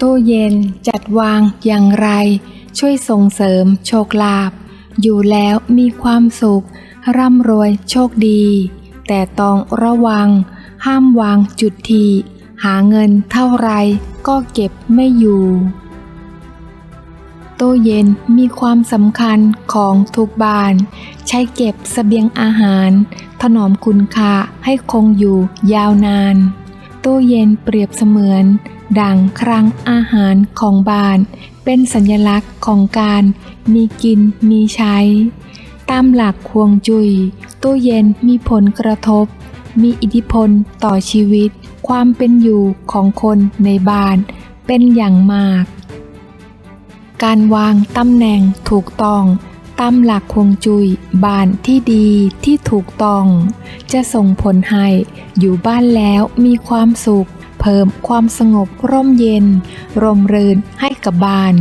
ตู้เย็นจัดวางอย่างไร ช่วยส่งเสริมโชคลาภอยู่แล้วมีความสุข ร่ำรวยโชคดี แต่ต้องระวัง ห้ามวางจุดทีหาเงินเท่าไรก็เก็บไม่อยู่ตู้เย็นมีความสำคัญของทุกบ้าน ใช้เก็บเสบียงอาหาร ถนอมคุณค่าให้คงอยู่ยาวนาน ตู้เย็นเปรียบเสมือน ดังครั้งอาหารของบ้าน เป็นสัญลักษณ์ของการมีกินมีใช้ ตามหลักควงจุยตู้เย็นมีผลกระทบ มีอิทธิพลต่อชีวิต ความเป็นอยู่ของคนในบ้าน เป็นอย่างมาก การวางตำแหน่งถูกต้องตามหลักควงจุยบ้านที่ดีที่ถูกต้อง จะส่งผลให้อยู่บ้านแล้วมีความสุข เพิ่มความสงบร่มเย็น ร่มรื่นให้กับบ้าน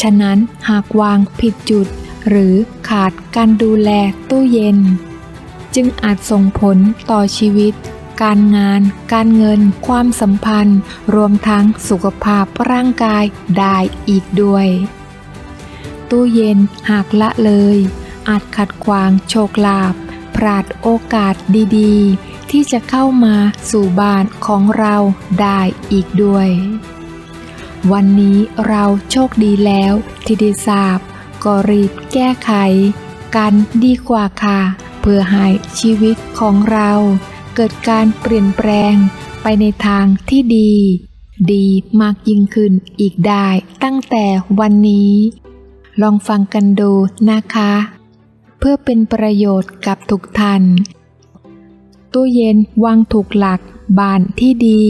ฉะนั้นหากวางผิดจุด หรือขาดการดูแลตู้เย็น จึงอาจส่งผลต่อชีวิต การงาน การเงิน ความสัมพันธ์ รวมทั้งสุขภาพร่างกายได้อีกด้วย ตู้เย็นหากละเลย อาจขัดขวางโชคลาภพลาดโอกาสดีๆ ที่จะเข้ามาสู่บ้านของเราได้อีกด้วย วันนี้เราโชคดีแล้วที่ได้ทราบก็รีบแก้ไข กันดีกว่าค่ะ เพื่อให้ชีวิตของเราเกิดการเปลี่ยนแปลงไปในทางที่ดี ดีมากยิ่งขึ้นอีกได้ตั้งแต่วันนี้ ลองฟังกันดูนะคะ เพื่อเป็นประโยชน์กับทุกท่าน ตู้เย็นวางถูกหลักบ้านที่ดี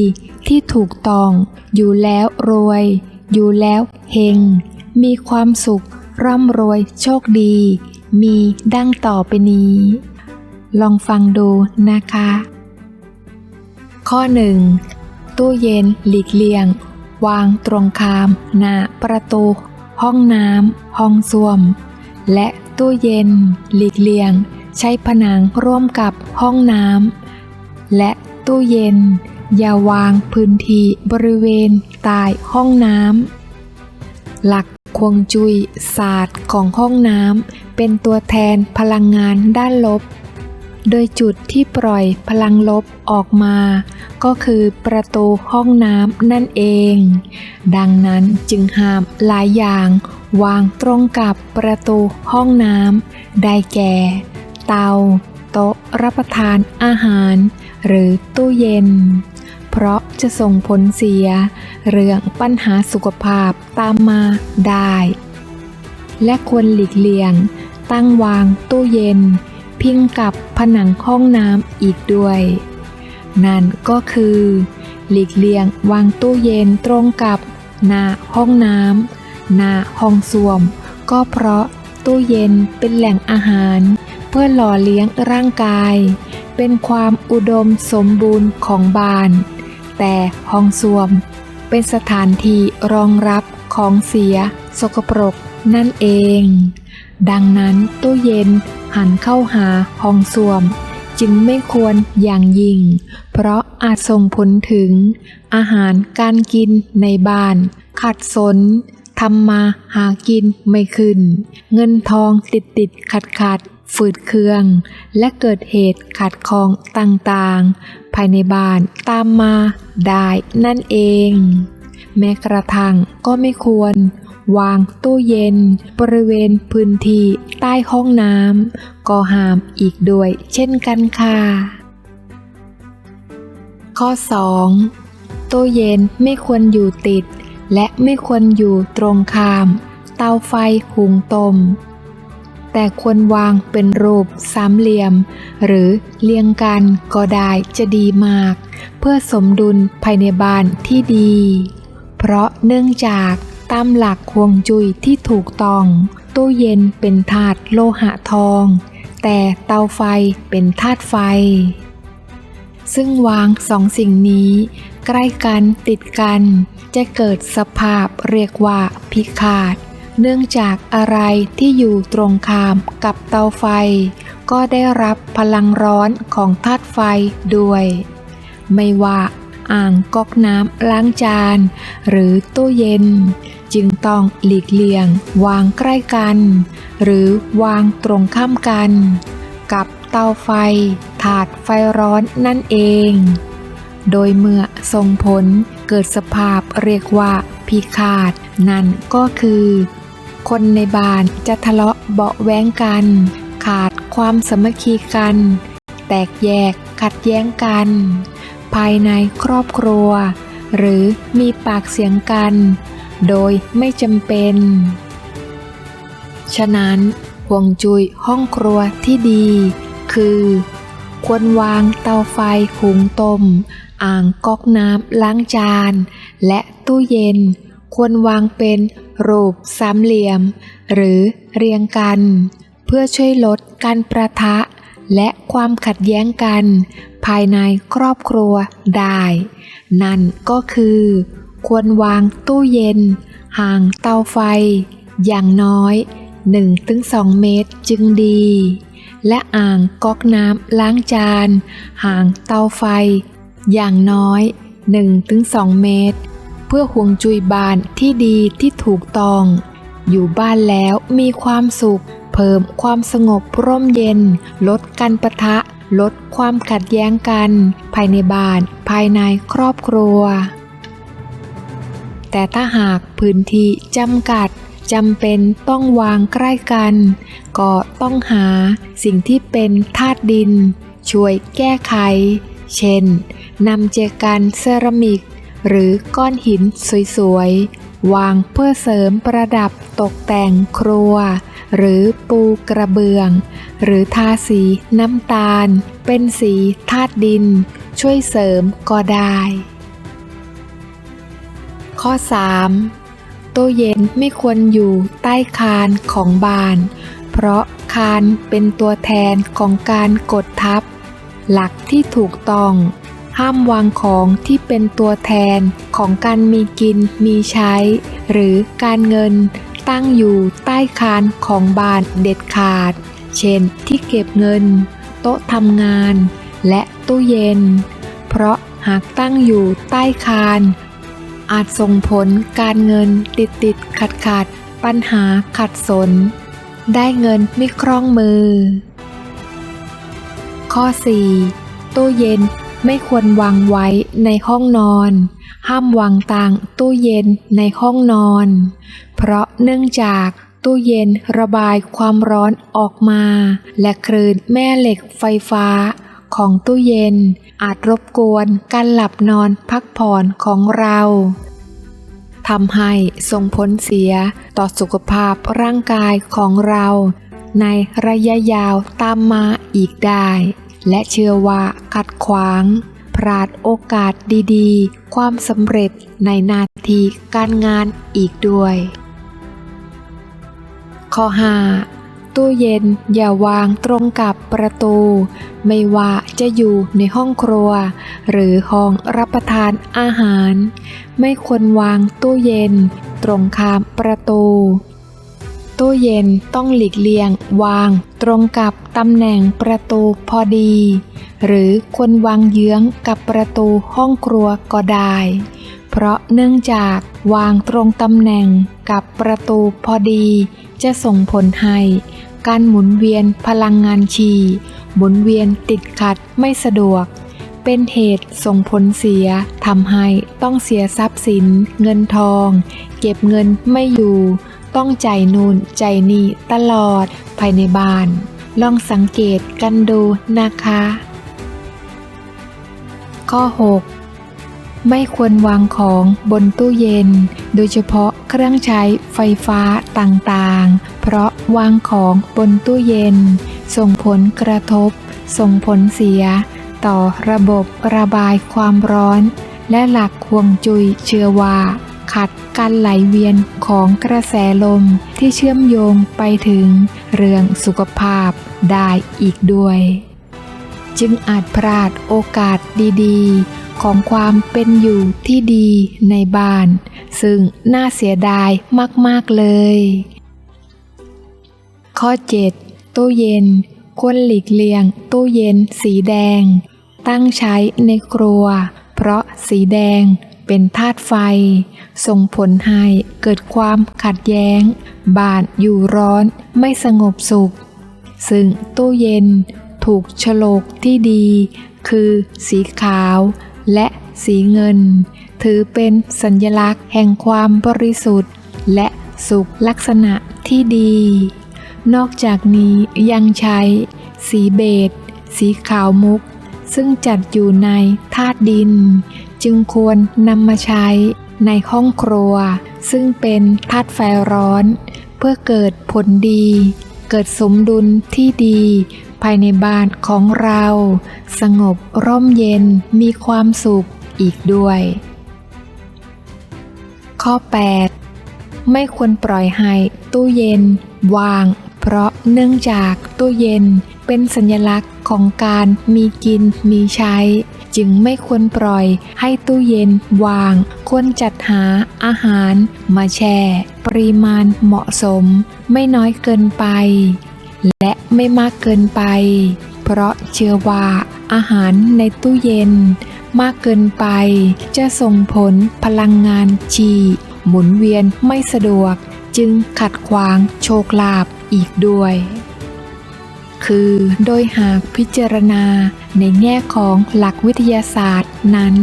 ที่ถูกต้อง อยู่แล้วรวย อยู่แล้วเฮง มีความสุข ร่ำรวยโชคดี มีดังต่อไปนี้ ลองฟังดูนะคะ ข้อ 1. ตู้เย็นหลีกเลี่ยง วางตรงข้าม หน้าประตู ห้องน้ำห้องส้วม และตู้เย็นหลีกเลี่ยง ใช้ผนังร่วมกับห้องน้ำและตู้เย็น อย่าวางพื้นที่บริเวณใต้ห้องน้ำหลักควงจุยศาสตร์ของห้องน้ำเป็นตัวแทนพลังงานด้านลบ โดยจุดที่ปล่อยพลังลบออกมา ก็คือประตูห้องน้ำนั่นเอง ดังนั้นจึงห้ามหลายอย่างวางตรงกับประตูห้องน้ำได้แก่ เตา โต๊ะรับประทานอาหาร หรือตู้เย็น เพราะจะส่งผลเสีย เรื่องปัญหาสุขภาพตามมาได้ และควรหลีกเลี่ยง ตั้งวางตู้เย็น พิงกับผนังห้องน้ำอีกด้วย นั่นก็คือ หลีกเลี่ยงวางตู้เย็นตรงกับหน้าห้องน้ำหน้าห้องส้วม ก็เพราะตู้เย็นเป็นแหล่งอาหาร พื่อหล่อเลี้ยงร่างกาย เป็นความอุดมสมบูรณ์ของบ้าน แต่ห้องส้วม เป็นสถานที่รองรับของเสียสกปรกนั่นเอง ดังนั้นตู้เย็นหันเข้าหาห้องส้วม จึงไม่ควรอย่างยิ่ง เพราะอาจส่งผลถึง อาหารการกินในบ้าน ขัดสนทำมาหากินไม่ขึ้น เงินทองติดติดขัดขัด ฝืดเคือง และเกิดเหตุขัดข้องต่างๆ ภายในบ้านตามมาได้นั่นเอง แม้กระทั่งก็ไม่ควร วางตู้เย็น บริเวณพื้นที่ใต้ห้องน้ำก็ห้ามอีกด้วยเช่นกันค่ะ ข้อ 2. ตู้เย็นไม่ควรอยู่ติด และไม่ควรอยู่ตรงข้าม เตาไฟหุงต้ม แต่ควรวางเป็นรูปสามเหลี่ยม หรือเรียงกันก็ได้จะดีมาก เพื่อสมดุลภายในบ้านที่ดี เพราะเนื่องจากตามหลักควงจุยที่ถูกต้องตู้เย็นเป็นธาตุโลหะทอง แต่เตาไฟเป็นธาตุไฟ ซึ่งวางสองสิ่งนี้ ใกล้กันติดกัน จะเกิดสภาพเรียกว่าพิฆาต เนื่องจากอะไรที่อยู่ตรงข้ามกับเตาไฟ ก็ได้รับพลังร้อนของธาตุไฟด้วย ไม่ว่าอ่างก๊อกน้ำล้างจาน หรือตู้เย็น จึงต้องหลีกเลี่ยง วางใกล้กัน หรือวางตรงข้ามกัน กับเตาไฟ ถาดไฟร้อนนั่นเอง โดยเมื่อส่งผลเกิดสภาพเรียกว่าพิฆาต นั่นก็คือ คนในบ้านจะทะเลาะเบาแว้งกัน ขาดความสมัคคีกัน แตกแยกขัดแย้งกัน ภายในครอบครัว หรือมีปากเสียงกัน โดยไม่จำเป็น ฉะนั้นห่วงจุยห้องครัวที่ดี คือ ควรวางเตาไฟหุงต้ม อ่างก๊อกน้ำล้างจาน และตู้เย็น ควรวางเป็น รูปสามเหลี่ยม หรือเรียงกัน เพื่อช่วยลดการประทะ และความขัดแย้งกัน ภายในครอบครัวได้ นั่นก็คือ ควรวางตู้เย็น ห่างเตาไฟ อย่างน้อย 1-2 เมตรจึงดี และอ่างก๊อกน้ำล้างจาน ห่างเตาไฟ อย่างน้อย 1-2 เมตร เพื่อห่วงจุยบานที่ดีที่ถูกต้อง อยู่บ้านแล้วมีความสุข เพิ่มความสงบร่มเย็น ลดการประทะ ลดความขัดแย้งกัน ภายในบ้านภายในครอบครัว แต่ถ้าหากพื้นที่จำกัดจำเป็นต้องวางใกล้กัน ก็ต้องหาสิ่งที่เป็นธาตุดิน ช่วยแก้ไข เช่นนำเจกันเซรามิก หรือก้อนหินสวยๆ วางเพื่อเสริมประดับตกแต่งครัว หรือปูกระเบื้อง หรือทาสีน้ำตาล เป็นสีธาตุดิน ช่วยเสริมก็ได้ ข้อ 3. ตู้เย็นไม่ควรอยู่ใต้คานของบาน เพราะคานเป็นตัวแทนของการกดทับ หลักที่ถูกต้อง ห้ามวางของที่เป็นตัวแทนของการมีกินมีใช้ หรือการเงินตั้งอยู่ใต้คานของบานเด็ดขาด เช่นที่เก็บเงิน โต๊ะทำงาน และตู้เย็น เพราะหากตั้งอยู่ใต้คาน อาจส่งผลการเงินติดติดขัดขัดปัญหาขัดสน ได้เงินไม่คล่องมือ ข้อ 4. ตู้เย็น ไม่ควรวางไว้ในห้องนอน ห้ามวางต่างตู้เย็นในห้องนอน เพราะเนื่องจากตู้เย็นระบายความร้อนออกมา และคลื่นแม่เหล็กไฟฟ้าของตู้เย็น อาจรบกวนการหลับนอนพักผ่อนของเราทำให้ส่งผลเสียต่อสุขภาพร่างกายของเรา ในระยะยาวตามมาอีกได้ และเชื่อว่าขัดขวาง พลาดโอกาสดีๆ ความสำเร็จในหนาทีการงานอีกด้วย ข้อ 5. ตู้เย็นอย่าวางตรงกับประตู ไม่ว่าจะอยู่ในห้องครัว หรือห้องรับประทานอาหาร ไม่ควรวางตู้เย็น ตรงข้ามประตู ตู้เย็นต้องหลีกเลี่ยง วาง ตรงกับตำแหน่งประตูพอดี หรือควรวางเยื้องกับประตูห้องครัวก็ได้ เพราะเนื่องจากวางตรงตำแหน่งกับประตูพอดี จะส่งผลให้ การหมุนเวียนพลังงานชีหมุนเวียนติดขัดไม่สะดวก เป็นเหตุส่งผลเสียทำให้ต้องเสียทรัพย์สิน เงินทอง เก็บเงินไม่อยู่ ต้องใจนูนใจนี่ตลอดภายในบ้าน ลองสังเกตกันดูนะคะ ข้อ 6 ไม่ควรวางของบนตู้เย็น โดยเฉพาะเครื่องใช้ไฟฟ้าต่างๆ เพราะวางของบนตู้เย็น ส่งผลกระทบ ส่งผลเสีย ต่อระบบระบายความร้อน และหลักห่วงจุยเชื่อว่าขัด การไหลเวียนของกระแสลมที่เชื่อมโยงไปถึงเรื่องสุขภาพได้อีกด้วย จึงอาจพลาดโอกาสดีๆ ของความเป็นอยู่ที่ดีในบ้าน ซึ่งน่าเสียดายมากๆเลย ข้อ 7 ตู้เย็น ควรหลีกเลี่ยงตู้เย็นสีแดง ตั้งใช้ในครัว เพราะสีแดง เป็นธาตุไฟ ส่งผลให้เกิดความขัดแย้ง บ้านอยู่ร้อนไม่สงบสุข ซึ่งตู้เย็นถูกฉลกที่ดี คือสีขาวและสีเงิน ถือเป็นสัญลักษณ์แห่งความบริสุทธิ์ และสุขลักษณะที่ดี นอกจากนี้ยังใช้ สีเบจสีขาวมุก ซึ่งจัดอยู่ในธาตุดิน จึงควรนำมาใช้ในห้องครัว ซึ่งเป็นธาตุไฟร้อน เพื่อเกิดผลดี เกิดสมดุลที่ดี ภายในบ้านของเรา สงบร่มเย็นมีความสุขอีกด้วย ข้อ 8 ไม่ควรปล่อยให้ตู้เย็นวาง เพราะเนื่องจากตู้เย็นเป็นสัญลักษณ์ของการมีกินมีใช้ จึงไม่ควรปล่อยให้ตู้เย็นวาง ควรจัดหาอาหารมาแช่ ปริมาณเหมาะสม ไม่น้อยเกินไป และไม่มากเกินไป เพราะเชื่อว่าอาหารในตู้เย็น มากเกินไปจะส่งผลพลังงานจีหมุนเวียนไม่สะดวก จึงขัดขวางโชคลาภอีกด้วย คือ โดยหากพิจารณาในแง่ของหลักวิทยาศาสตร์นั้น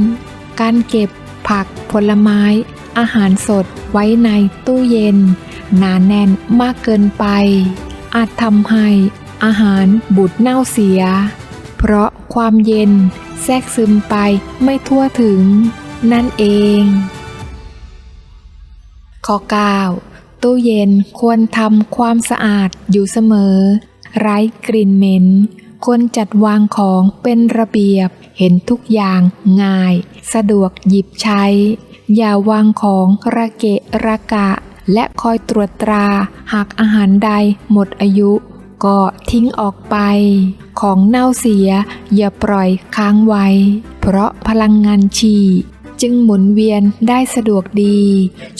การเก็บผักผลไม้ อาหารสดไว้ในตู้เย็นหนาแน่นมากเกินไป อาจทำให้อาหารบูดเน่าเสีย เพราะความเย็นแทรกซึมไปไม่ทั่วถึง นั่นเอง ข้อ 9 ตู้เย็นควรทำความสะอาดอยู่เสมอ ไร้กลิ่นเหม็นควรจัดวางของเป็นระเบียบ เห็นทุกอย่างง่าย สะดวกหยิบใช้ อย่าวางของระเกะระกะ และคอยตรวจตรา หากอาหารใดหมดอายุ ก็ทิ้งออกไป ของเน่าเสีย อย่าปล่อยค้างไว้ เพราะพลังงานชีจึงหมุนเวียนได้สะดวกดี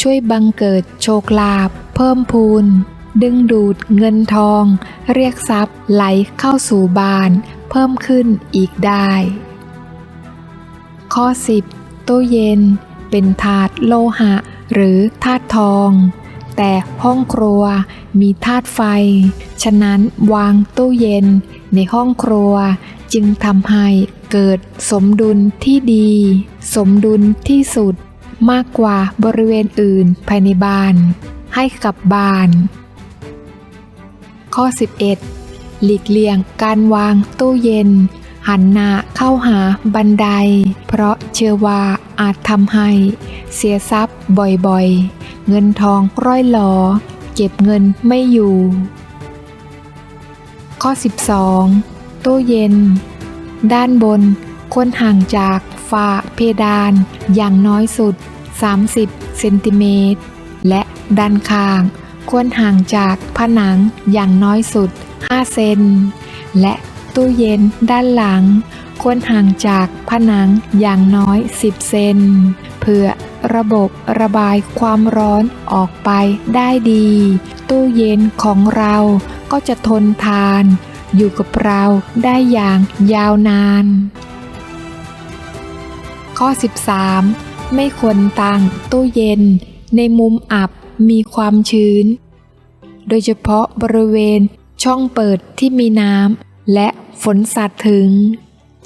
ช่วยบังเกิดโชคลาภเพิ่มพูน ดึงดูดเงินทอง เรียกทรัพย์ไหลเข้าสู่บ้าน เพิ่มขึ้นอีกได้ ข้อ 10 ตู้เย็น เป็นถาดโลหะ หรือธาตุทอง แต่ห้องครัวมีธาตุไฟ ฉะนั้นวางตู้เย็นในห้องครัวจึงทำให้เกิดสมดุลที่ดี สมดุลที่สุดมากกว่าบริเวณอื่นภายในบ้าน ให้กับบ้าน ข้อ 11 หลีกเลี่ยงการวางตู้เย็น หันหน้าเข้าหาบันได เพราะเชื่อว่าอาจทำให้ เสียทรัพย์บ่อยๆ เงินทองร่อยหลอ เก็บเงินไม่อยู่ ข้อ 12 ตู้เย็น ด้านบนควรห่างจากฝาเพดานอย่างน้อยสุด 30 เซนติเมตร และด้านข้าง ควรห่างจากผนังอย่างน้อยสุด 5 เซน และตู้เย็นด้านหลัง ควรห่างจากผนังอย่างน้อย 10 เซน เพื่อระบบระบายความร้อนออกไปได้ดี ตู้เย็นของเราก็จะทนทาน อยู่กับเราได้อย่างยาวนาน ข้อ 13 ไม่ควรตั้งตู้เย็นในมุมอับ มีความชื้น โดยเฉพาะบริเวณช่องเปิดที่มีน้ำและฝนสาดถึง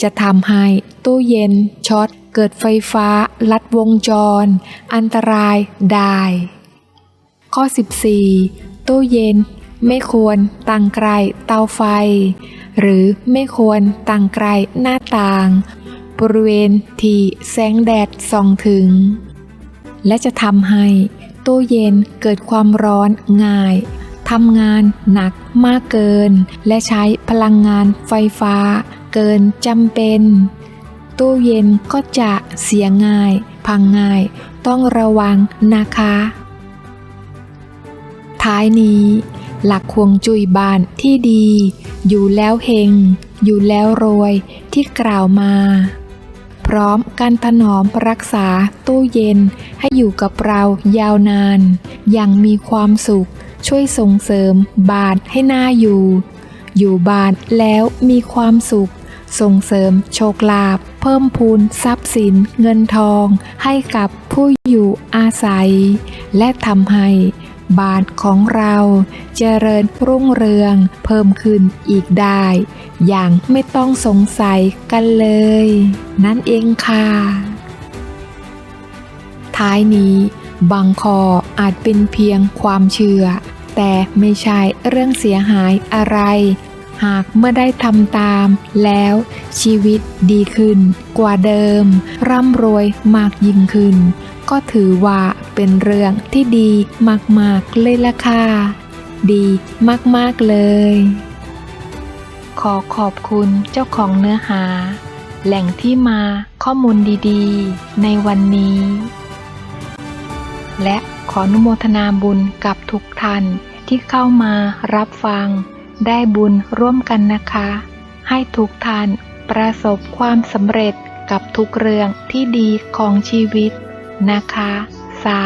จะทำให้ตู้เย็นช็อตเกิดไฟฟ้าลัดวงจร อันตรายได้ ข้อ 14 ตู้เย็นไม่ควรตั้งไกลเตาไฟ หรือไม่ควรตั้งไกลหน้าต่าง บริเวณที่แสงแดดส่องถึง และจะทำให้ ตู้เย็นเกิดความร้อนง่ายทำงานหนักมากเกิน และใช้พลังงานไฟฟ้า เกินจำเป็น ตู้เย็นก็จะเสียง่าย พังง่าย ต้องระวังนะคะ ท้ายนี้ หลักควงจุยบ้านที่ดี อยู่แล้วเฮงอยู่แล้วรวยที่กล่าวมา พร้อมการถนอมรักษาตู้เย็น ให้อยู่กับเรายาวนาน อย่างมีความสุข ช่วยส่งเสริมบานให้น่าอยู่ อยู่บานแล้วมีความสุข ส่งเสริมโชคลาภเพิ่มพูนทรัพย์สินเงินทอง ให้กับผู้อยู่อาศัย และทำให้ บ้านของเราเจริญรุ่งเรืองเพิ่มขึ้นอีกได้ อย่างไม่ต้องสงสัยกันเลย นั่นเองค่ะ ท้ายนี้บางข้ออาจเป็นเพียงความเชื่อ แต่ไม่ใช่เรื่องเสียหายอะไร หากเมื่อได้ทำตามแล้วชีวิตดีขึ้นกว่าเดิม ร่ำรวยมากยิ่งขึ้น ก็ถือว่าเป็นเรื่องที่ดีมากๆเลยล่ะค่ะ ดีมากๆเลย ขอขอบคุณเจ้าของเนื้อหา แหล่งที่มาข้อมูลดีๆ ในวันนี้ และขออนุโมทนาบุญกับทุกท่านที่เข้ามารับฟัง ได้บุญร่วมกันนะคะ ให้ทุกท่านประสบความสำเร็จกับทุกเรื่องที่ดีของชีวิต นะคะ สา